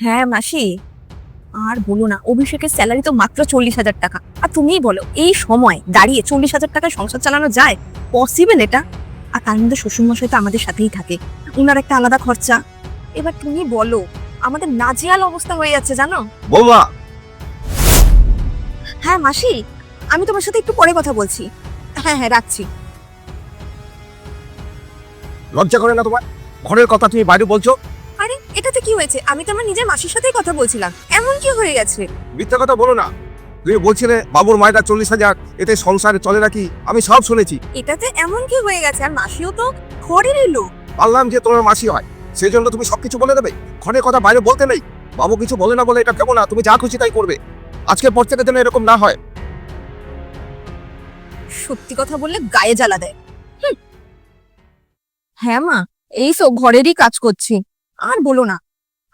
হ্যাঁ মাসি। আর বলো না অভিষেকের স্যালারি তো মাত্র চল্লিশ হাজার টাকা। আর তুমিই বলো এই সময় দাঁড়িয়ে চল্লিশ হাজার টাকায় সংসার চালানো যায়? পসিবল এটা? আর তার মধ্যে শ্বশুরমশাই তো আমাদের সাথেই থাকে। উনার একটা আলাদা খরচা। এবার তুমি বলো আমাদের নাজেহাল অবস্থা হয়ে যাচ্ছে জানো? বৌমা! হ্যাঁ মাসি আমি তোমার সাথে একটু পরে কথা বলছি। হ্যাঁ হ্যাঁ রাখছি। লজ্জা করে না তোমার? ঘরের কথা তুমি বাইরে বলছো? এটাতে কি হয়েছে? আমি তো আমার নিজের মাসির সাথেই কথা বলছিলাম। এমন কি হয়ে গেছে? মিথ্যা কথা বলো না। তুমি বলছিলে বাবুর মায়েরা চল্লিশ হাজার এতে সংসারে চলে নাকি? আমি সব শুনেছি। এটাতে এমন কি হয়ে গেছে? আর মাসিও তো ঘরেরই লোক। পারলাম যে তোমার মাসি হয়। সেই জন্য তুমি সবকিছু বলে দেবে। ঘরের কথা বাইরে বলতে নেই। বাবু কিছু বলে না বলে এটা কেমন না তুমি যা খুশি তাই করবে। আজকের পর থেকে যেন এরকম না হয়। সত্যি কথা বললে গায়ে জ্বালা দেয়। হ্যাঁ মা এই সব ঘরেরই কাজ করছি। আর বলো না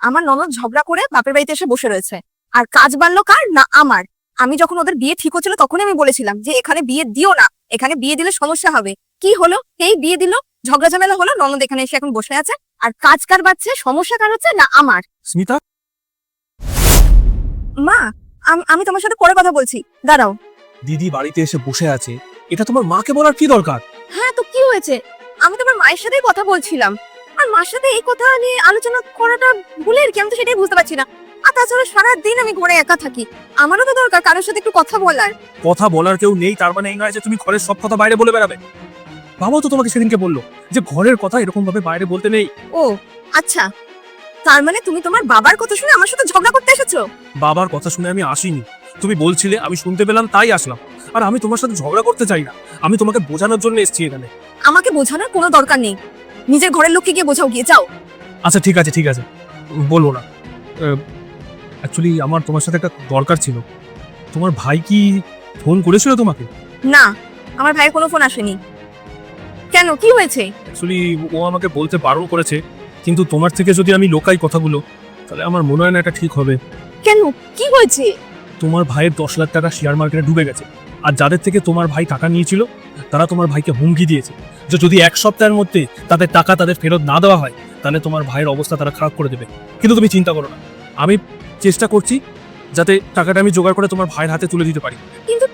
আমার ননদ ঝগড়া করে বাপের বাড়িতে এসে বসে রয়েছে। আর কাজ বাড়লো কার? না আমার। আমি যখন ওদের বিয়ে ঠিক হচ্ছিল তখনই আমি বলেছিলাম যে এখানে বিয়ে দিও না। এখানে বিয়ে দিলে সমস্যা হবে। কি হলো? এই বিয়ে দিল? ঝগড়া ঝামেলা হলো? ননদ এখানে এসে এখন বসে আছে। আর কাজ কার বাড়ছে? সমস্যা কার হচ্ছে? না আমার। স্মিতা? মা আমি তোমার সাথে পরে কথা বলছি। দাঁড়াও। দিদি বাড়িতে এসে বসে আছে। এটা তোমার মাকে বলার কি দরকার? হ্যাঁ তো কি হয়েছে? আমি তোমার মায়ের সাথেই কথা বলছিলাম। আর মার সাথে এই কথা নিয়ে আলোচনা করাটা ভুলের কি? আমি তো সেটাই বুঝতে পারছি না। আর তাছাড়া সারাদিন আমি ঘরে একা থাকি। আমারও তো দরকার কারোর সাথে একটু কথা বলার। কথা বলার কেউ নেই তার মানে এই নয় যে তুমি ঘরের সব কথা বাইরে বলে বেড়াবে। বাবা তো তোমাকে সেদিনকে বলল যে ঘরের কথা এরকম ভাবে বাইরে বলতে নেই। ও আচ্ছা। তার মানে তুমি তোমার বাবার কথা শুনে আমার সাথে ঝগড়া করতে এসেছ? বাবার কথা শুনে আমি আসিনি। তুমি বলছিলে আমি শুনতে পেলাম তাই আসলাম। আর আমি তোমার সাথে ঝগড়া করতে চাই না। আমি তোমাকে বোঝানোর জন্য এসেছি এখানে। আমাকে বোঝানোর কোনো দরকার নেই। নিজের ঘরের লোককে গিয়ে বোঝাও গিয়ে যাও। আচ্ছা ঠিক আছে ঠিক আছে। বলব না। অ্যাকচুয়ালি আমার তোমার সাথে একটা দরকার ছিল। তোমার ভাই কি ফোন করেছিল তোমাকে? না আমার ভাইয়ের কোনো ফোন আসেনি। কেন? কি হয়েছে? অ্যাকচুয়ালি ও আমাকে বলতে বারণ করেছে কিন্তু তোমার থেকে যদি আমি লোকাই কথাগুলো তাহলে আমার মনে হয় না এটা ঠিক হবে। কেন? কি হয়েছে? তোমার ভাইয়ের দশ লাখ টাকা শেয়ার মার্কেটে ডুবে গেছে। আর যাদের থেকে তোমার ভাই টাকা নিয়েছিল তারা তোমার ভাইকে হুমকি দিয়েছে। যে যদি এক সপ্তাহের মধ্যে তাদের টাকা তাদের ফেরত না দেওয়া হয় তাহলে তোমার ভাইয়ের অবস্থা তারা খারাপ করে দেবে। কিন্তু তুমি চিন্তা করো না। আমি চেষ্টা করছি যাতে টাকাটা আমি জোগাড় করে তোমার ভাইয়ের হাতে তুলে দিতে পারি। কিন্তু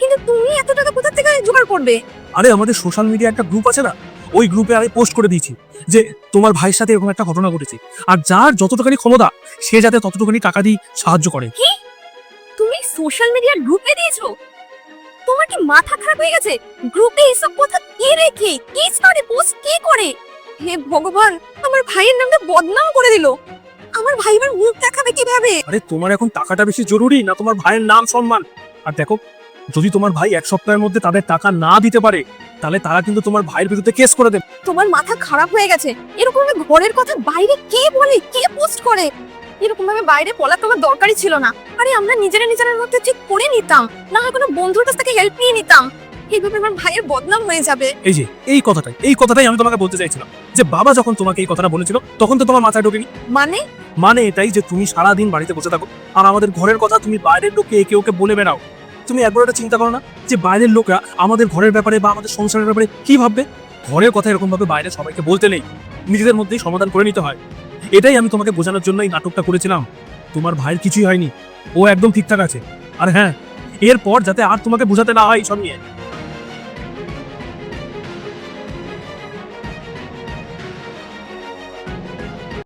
কিন্তু তুমি এত টাকা কোথা থেকে জোগাড় করবে? আরে আমাদের সোশ্যাল মিডিয়া একটা গ্রুপ আছে না? ওই গ্রুপে আমি পোস্ট করে দিয়েছি যে তোমার ভাইয়ের সাথে এরকম একটা ঘটনা ঘটেছে। আর যার যতটুখানি ক্ষমতা সে যাতে ততটুখানি টাকা দিয়ে সাহায্য করে। তুমি সোশ্যাল মিডিয়ার গ্রুপে দিয়েছ? তোমার কি মাথা খারাপ হয়ে গেছে? গ্রুপে এসব কথা কে রেখে? কি স্টোরি পোস্ট কে করে? হে ভগবান আমার ভাইয়ের নামটা বদনাম করে দিল। আমার ভাই এবার মুখ দেখাবে কীভাবে? আরে তোমার এখন টাকাটা বেশি জরুরি না তোমার ভাইয়ের নাম সম্মান? আর দেখো যদি তোমার ভাই এক সপ্তাহের মধ্যে তাদের টাকা না দিতে পারে তাহলে তারা কিন্তু তোমার ভাইয়ের বিরুদ্ধে কেস করে দেবে। তোমার মাথা খারাপ হয়ে গেছে। এরকম ঘরের কথা বাইরে কে বলে? কে পোস্ট করে? এরকম ভাবে বাইরে বলা তোমার দরকারই ছিল না। আরে আমরা নিজেরা নিজেদের মধ্যে ঠিক করে নিতাম। না হয় কোনো বন্ধুর কাছ থেকে হেল্প নিয়ে নিতাম। এইভাবে আমার ভাইয়ের বদনাম হয়ে যাবে। এই যে এই কথাটাই এই কথাটাই আমি তোমাকে বলতে চাইছিলাম। যে বাবা যখন তোমাকে এই কথাটা বলেছিল তখন তো তোমার মাথায় ঢোকেনি? মানে? মানে এটাই যে তুমি সারাদিন বাড়িতে বসে থাকো। আর আমাদের ঘরের কথা তুমি বাইরের লোককে একে ওকে বলে বেড়াও। তুমি একবার একটা চিন্তা করো না যে বাইরের লোকরা আমাদের ঘরের ব্যাপারে বা আমাদের সংসারের ব্যাপারে কি ভাববে? ঘরের কথা এরকম ভাবে বাইরে সবাইকে বলতে নেই। নিজেদের মধ্যেই সমাধান করে নিতে হয়। এটাই আমি তোমাকে বোঝানোর জন্য এই নাটকটা করেছিলাম। তোমার ভাইয়ের কিছুই হয়নি। ও একদম ঠিকঠাক আছে। আর হ্যাঁ এরপর যাতে আর তোমাকে বোঝাতে না হয় সব নিয়ে।